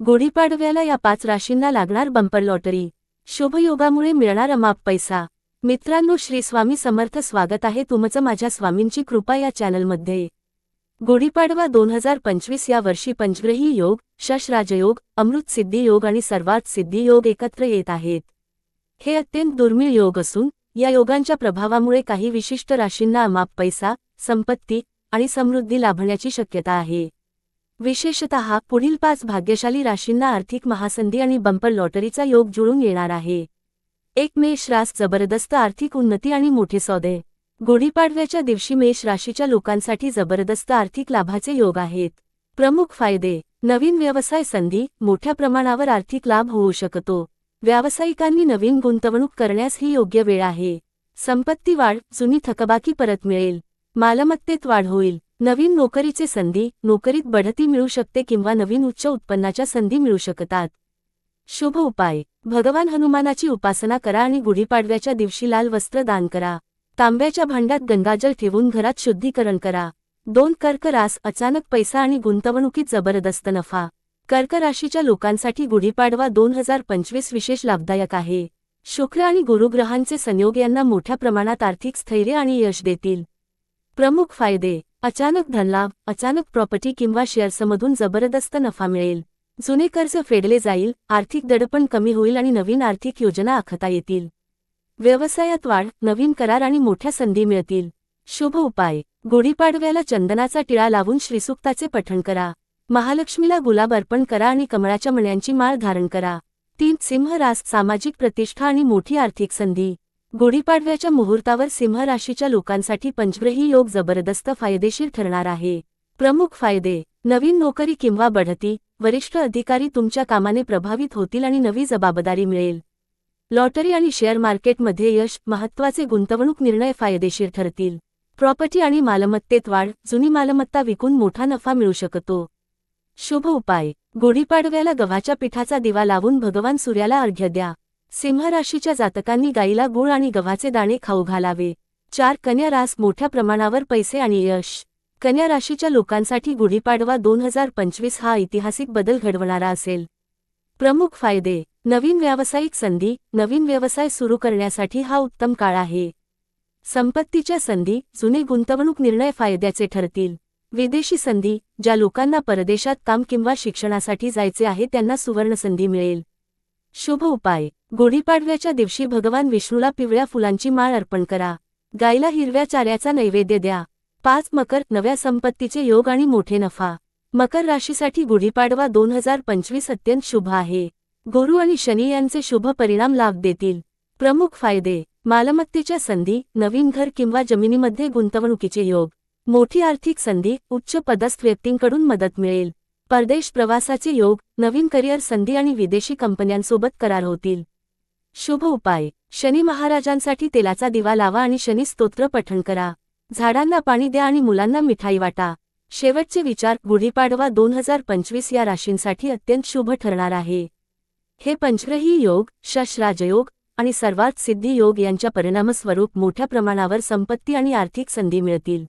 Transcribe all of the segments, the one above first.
गुढीपाडव्याला या पाच राशींना लागणार बंपर लॉटरी शुभयोगामुळे मिळणार अमाप पैसा. मित्रांनो श्री स्वामी समर्थ स्वागत आहे तुमचं माझ्या स्वामींची कृपा या चॅनलमध्ये. गुढीपाडवा दोन हजार पंचवीस या वर्षी पंचग्रही योग शश राजयोग अमृत सिद्धी योग आणि सर्वात सिद्धी योग एकत्र येत आहेत. हे अत्यंत दुर्मिळ योग असून या योगांच्या प्रभावामुळे काही विशिष्ट राशींना अमाप पैसा संपत्ती आणि समृद्धी लाभण्याची शक्यता आहे. विशेषतः पुढील पाच भाग्यशाली राशींना आर्थिक महासंधी आणि बंपर लॉटरीचा योग जुळून येणार आहे. एक मेष रास जबरदस्त आर्थिक उन्नती आणि मोठे सौदे. गुढीपाडव्याच्या दिवशी मेष राशीच्या लोकांसाठी जबरदस्त आर्थिक लाभाचे योग आहेत. प्रमुख फायदे. नवीन व्यवसाय संधी. मोठ्या प्रमाणावर आर्थिक लाभ होऊ शकतो. व्यावसायिकांनी नवीन गुंतवणूक करण्यास ही योग्य वेळ आहे. संपत्ती वाढ. जुनी थकबाकी परत मिळेल. मालमत्तेत वाढ होईल. नवीन नोकरीचे संधी नोकरीत बढती मिळू शकते किंवा नवीन उच्च उत्पन्नाच्या संधी मिळू शकतात. शुभ उपाय. भगवान हनुमानाची उपासना करा आणि गुढीपाडव्याच्या दिवशी लाल वस्त्र दान करा. तांब्याच्या भांड्यात गंगाजल ठेवून घरात शुद्धीकरण करा. दोन कर्क रास अचानक पैसा आणि गुंतवणुकीत जबरदस्त नफा. कर्क राशीच्या लोकांसाठी गुढीपाडवा दोन हजार पंचवीस विशेष लाभदायक आहे. शुक्र आणि गुरुग्रहांचे संयोग यांना मोठ्या प्रमाणात आर्थिक स्थैर्य आणि यश देतील. प्रमुख फायदे. अचानक धनलाभ अचानक प्रॉपर्टी किंवा शेअर्समधून जबरदस्त नफा मिळेल. जुने कर्ज फेडले जाईल आर्थिक दडपण कमी होईल आणि नवीन आर्थिक योजना आखता येतील. व्यवसायात वाढ नवीन करार आणि मोठ्या संधी मिळतील. शुभ उपाय. गुढीपाडव्याला चंदनाचा टिळा लावून श्रीसुक्ताचे पठण करा. महालक्ष्मीला गुलाब अर्पण करा आणि कमळाच्या मण्यांची माळ धारण करा. तीन सिंह रास सामाजिक प्रतिष्ठा आणि मोठी आर्थिक संधी. गुढीपाडव्याच्या मुहूर्तावर सिंह राशीच्या लोकांसाठी पंचग्रही योग जबरदस्त फायदेशीर ठरणार आहे. प्रमुख फायदे नवीन नोकरी किंवा बढती वरिष्ठ अधिकारी तुमच्या कामाने प्रभावित होतील आणि नवी जबाबदारी मिळेल. लॉटरी आणि शेअर मार्केटमध्ये यश महत्त्वाचे गुंतवणूक निर्णय फायदेशीर ठरतील. प्रॉपर्टी आणि मालमत्तेत वाढ जुनी मालमत्ता विकून मोठा नफा मिळू शकतो. शुभ उपाय गुढीपाडव्याला गव्हाच्या पिठाचा दिवा लावून भगवान सूर्याला अर्घ्य द्या. सिंह राशीच्या जातकांनी गाईला गुळ आणि गव्हाचे दाणे खाऊ घालावे. चार कन्या रास मोठ्या प्रमाणावर पैसे आणि यश. कन्या राशीच्या लोकांसाठी गुढीपाडवा दोन हजार पंचवीस हा ऐतिहासिक बदल घडवणारा असेल. प्रमुख फायदे नवीन व्यावसायिक संधी नवीन व्यवसाय सुरू करण्यासाठी हा उत्तम काळ आहे. संपत्तीच्या संधी जुने गुंतवणूक निर्णय फायद्याचे ठरतील. विदेशी संधी ज्या लोकांना परदेशात काम किंवा शिक्षणासाठी जायचे आहे त्यांना सुवर्णसंधी मिळेल. शुभ उपाय गुढीपाडव्याच्या दिवशी भगवान विष्णूला पिवळ्या फुलांची माळ अर्पण करा. गायला हिरव्या चाऱ्याचा नैवेद्य द्या. पाच मकर नव्या संपत्तीचे योग आणि मोठे नफा. मकर राशीसाठी गुढीपाडवा दोन हजार पंचवीस अत्यंत शुभ आहे. गुरु आणि शनी यांचे शुभ परिणाम लाभ देतील. प्रमुख फायदे मालमत्तेच्या संधी नवीन घर किंवा जमिनीमध्ये गुंतवणुकीचे योग. मोठी आर्थिक संधी उच्च पदस्थ व्यक्तींकडून मदत मिळेल. परदेश प्रवासाचे योग नवीन करिअर संधी आणि विदेशी कंपन्यांसोबत करार होतील. शुभ उपाय. शनी महाराजांसाठी तेलाचा दिवा लावा आणि शनी स्तोत्र पठण करा. झाडांना पाणी द्या आणि मुलांना मिठाई वाटा. शेवटचे विचार गुढीपाडवा दोन हजार पंचवीस या राशींसाठी अत्यंत शुभ ठरणार आहे. हे पंचग्रही योग शश राजयोग आणि सर्वात सिद्धी योग यांच्या परिणामस्वरूप मोठ्या प्रमाणावर संपत्ती आणि आर्थिक संधी मिळतील.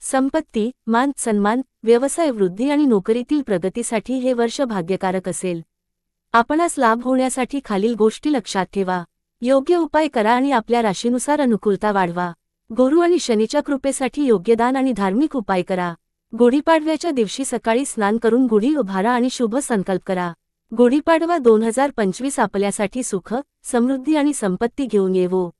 संपत्ती मान सन्मान व्यवसाय वृद्धी आणि नोकरीतील प्रगतीसाठी हे वर्ष भाग्यकारक असेल. आपणास लाभ होण्यासाठी खालील गोष्टी लक्षात ठेवा. योग्य उपाय करा आणि आपल्या राशीनुसार अनुकूलता वाढवा. गुरु आणि शनीच्या कृपेसाठी योग्यदान आणि धार्मिक उपाय करा. गुढीपाडव्याच्या दिवशी सकाळी स्नान करून गुढी उभारा आणि शुभ संकल्प करा. गुढीपाडवा दोन हजार पंचवीस आपल्यासाठी सुख समृद्धी आणि संपत्ती घेऊन येवो.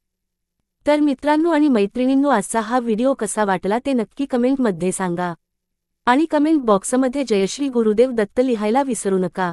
तर मित्रांनो आणि मैत्रिणींनो आजचा हा व्हिडिओ कसा वाटला ते नक्की कमेंटमध्ये सांगा. आणि कमेंट बॉक्समध्ये जयश्री गुरुदेव दत्त लिहायला विसरू नका.